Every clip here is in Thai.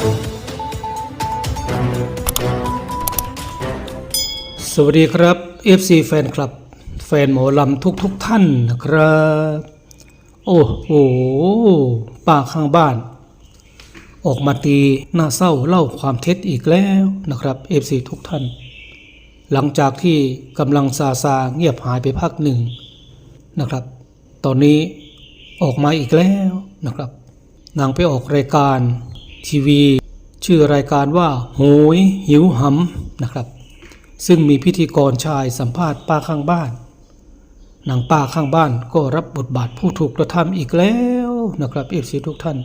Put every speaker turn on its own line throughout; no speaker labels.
สวัสดีครับ FC แฟนคลับ แฟนหมอลำทุกทุกท่านนะครับ โอ้โหป้าข้างบ้าน ออกมาตีหน้าเศร้าเล่าความเท็จอีกแล้วนะครับ FC ทุกท่าน หลังจากที่กำลังซาซาเงียบหายไปพักหนึ่งนะครับ ตอนนี้ออกมาอีกแล้วนะครับ นางไปออกรายการ ทีวี ชื่อรายการว่าโหยหิวหำนะครับ ซึ่งมีพิธีกรชายสัมภาษณ์ป้าข้างบ้านนางป้าข้างบ้านก็รับบทบาทผู้ถูกกระทำอีกแล้วนะครับเอฟซีทุกท่าน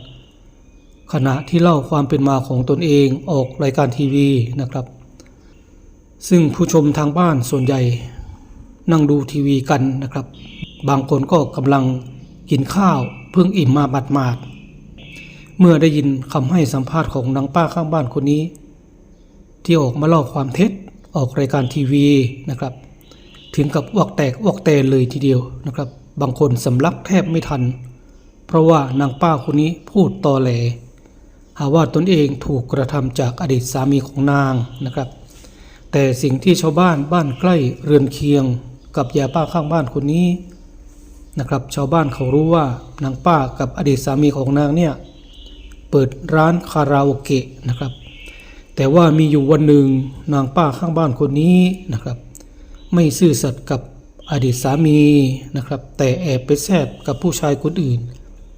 ขณะที่เล่าความเป็นมาของตนเองออกรายการทีวีนะครับ ซึ่งผู้ชมทางบ้านส่วนใหญ่นั่งดูทีวีกันนะครับ บางคนก็กำลังกินข้าวเพิ่งอิ่มมาบัดมาดๆ เมื่อได้ยินคำให้สัมภาษณ์ของนางป้าข้างบ้านคนนี้ ที่ออกมาเล่าความเท็จออกรายการทีวีนะครับ ถึงกับอวกแตกอวกแตนเลยทีเดียวนะครับ บางคนสำลักแทบไม่ทัน เพราะว่านางป้าคนนี้พูดตอแหล หาว่าตนเองถูกกระทำจากอดีตสามีของนางนะครับ แต่สิ่งที่ชาวบ้านบ้านใกล้เรือนเคียง กับยายป้าข้างบ้านคนนี้นะครับ ชาวบ้านเขารู้ว่านางป้ากับอดีตสามีของนางเนี่ย เปิดร้านคาราโอเกะนะครับ แต่ว่ามีอยู่วันหนึ่งนางป้าข้างบ้านคนนี้นะครับ ไม่ซื่อสัตย์กับอดีตสามีนะครับ แต่แอบไปแซบกับผู้ชายคนอื่น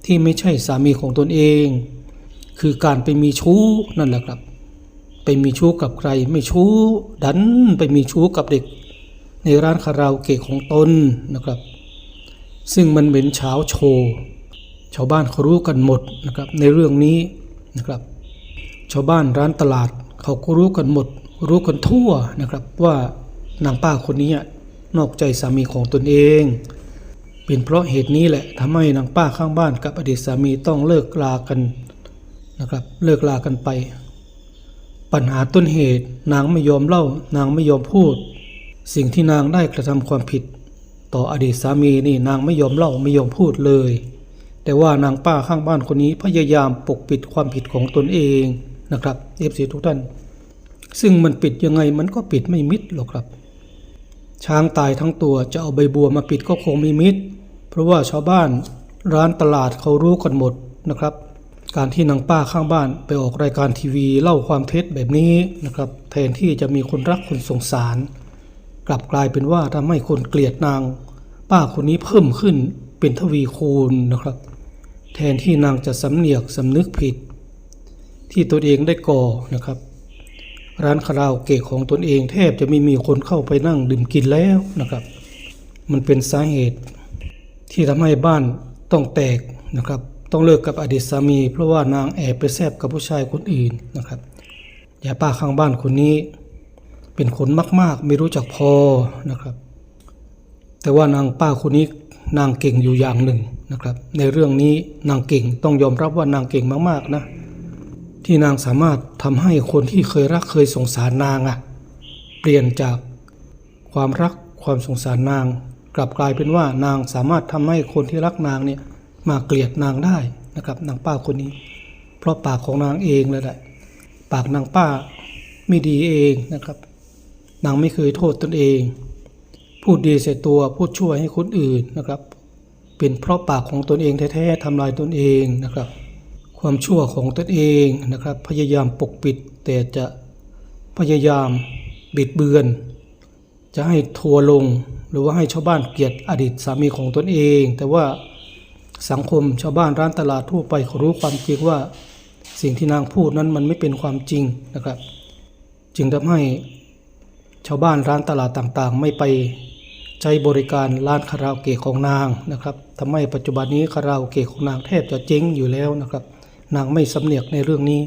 ที่ไม่ใช่สามีของตนเอง คือการไปมีชู้นั่นแหละครับ ไปมีชู้กับใครไม่ชู้ดันไปมีชู้กับเด็ก ในร้านคาราโอเกะของตนนะครับ ซึ่งมันเป็นเช้าโชว์ ชาวบ้านเขารู้กันหมดนะครับในเรื่องนี้นะครับ ชาวบ้านร้านตลาดเขาก็รู้กันหมด รู้กันทั่วนะครับว่านางป้าคนนี้นอกใจสามีของตนเอง เป็นเพราะเหตุนี้แหละทำให้นางป้าข้างบ้านกับอดีตสามีต้องเลิกลากันนะครับ เลิกลากันไป ปัญหาต้นเหตุนางไม่ยอมเล่า นางไม่ยอมพูด สิ่งที่นางได้กระทำความผิด ต่ออดีตสามีนี่นางไม่ยอมเล่าไม่ยอมพูดเลย แต่ว่านางป้าข้างบ้านคนนี้พยายามปกปิดความผิดของตนเองนะครับเอฟซีทุกท่าน ซึ่งมันปิดยังไงมันก็ปิดไม่มิดหรอกครับ ช้างตายทั้งตัวจะเอาใบบัวมาปิดก็คงไม่มิด เพราะว่าชาวบ้านร้านตลาดเขารู้กันหมดนะครับ การที่นางป้าข้างบ้านไปออกรายการทีวีเล่าความเท็จแบบนี้นะครับแทนที่จะมีคนรักคนสงสาร กลับกลายเป็นว่าทำให้คนเกลียดนาง ป้าคนนี้เพิ่มขึ้นเป็นทวีคูณนะครับ แทนที่นางจะสำเนียกสำนึกผิด ที่ตนเองได้ก่อนะครับ ร้านคาราโอเกะของตนเองแทบจะไม่มีคนเข้าไปนั่งดื่มกินแล้วนะครับ มันเป็นสาเหตุที่ทำให้บ้านต้องแตกนะครับ ต้องเลิกกับอดีตสามี เพราะว่านางแอบไปแซบกับผู้ชายคนอื่นนะครับยายป้าข้างบ้านคนนี้ เป็นคนมาก ๆ ไม่รู้จักพอนะครับ แต่ว่านางป้าคนนี้นางเก่งอยู่อย่างหนึ่ง นะครับ ในเรื่องนี้นางเก่งต้องยอมรับว่านางเก่งมากๆนะ ที่นางสามารถทำให้คนที่เคยรักเคยสงสารนางอะเปลี่ยนจากความรักความสงสารนาง กลับกลายเป็นว่านางสามารถทำให้คนที่รักนางเนี่ยมาเกลียดนางได้นะครับนางป้าคนนี้ เพราะปากของนางเองเลยแหละปากนางป้าไม่ดีเองนะครับ นางไม่เคยโทษตนเอง พูดดีใส่ตัวพูดช่วยให้คนอื่นนะครับ เป็นเพราะปากของตนเองแท้ๆทำลายตนเองนะครับ ความชั่วของตนเองนะครับ พยายามปกปิดแต่จะพยายามบิดเบือน จะให้ทัวลง หรือว่าให้ชาวบ้านเกลียดอดีตสามีของตนเอง แต่ว่าสังคมชาวบ้านร้านตลาดทั่วไปเขารู้ความจริงว่าสิ่งที่นางพูดนั้นมันไม่เป็นความจริงนะครับ จึงทำให้ชาวบ้านร้านตลาดต่างๆ ไม่ไป ใช้บริการร้านคาราโอเกะของนางนะครับทำให้ปัจจุบันนี้คาราโอเกะของนางแทบจะเจ๊งอยู่แล้วนะครับ นางไม่สำเนียกในเรื่องนี้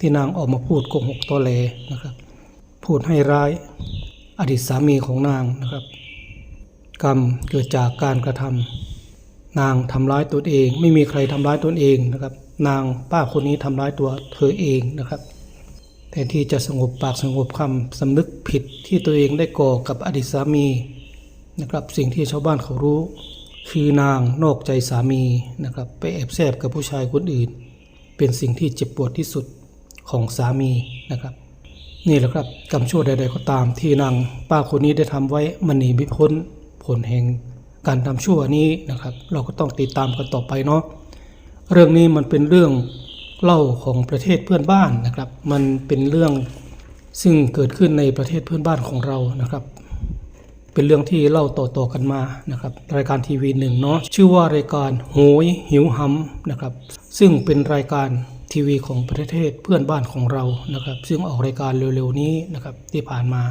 ที่นางออกมาพูดโกหกตอแหลนะครับ พูดให้ร้ายอดีตสามีของนางนะครับ กรรมเกิดจากการกระทำนางทำร้ายตนเอง ไม่มีใครทำร้ายตนเองนะครับ นางป้าคนนี้ทำร้ายตัวเธอเองนะครับแทนที่จะสงบปากสงบคำสำนึกผิดที่ตัวเองได้ก่อกับอดีตสามี นะครับสิ่งที่ชาวบ้านเขารู้ คือนางนอกใจสามีนะครับไปแอบแซบกับผู้ชายคนอื่น เป็นสิ่งที่เจ็บปวดที่สุดของสามีนะครับ นี่แหละครับกรรมชั่วใด ๆ ก็ตามที่นางป้าคนนี้ได้ทำไว้มันหนีไม่พ้นผลแห่งการทำชั่วนี้นะครับ เราก็ต้องติดตามกันต่อไปเนาะเรื่องนี้มันเป็นเรื่องเล่าของประเทศเพื่อนบ้านนะครับ มันเป็นเรื่องซึ่งเกิดขึ้นในประเทศเพื่อนบ้านของเรานะครับ เป็นเรื่องที่เล่าต่อๆกันมานะครับรายการทีวีหนึ่งเนาะชื่อว่ารายการโหยหิวหำนะครับ ซึ่งเป็นรายการทีวีของประเทศเพื่อนบ้านของเรานะครับ ซึ่งออกรายการเร็วๆนี้นะครับที่ผ่านมา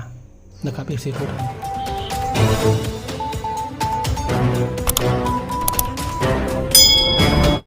นะครับเอฟซีทุกท่าน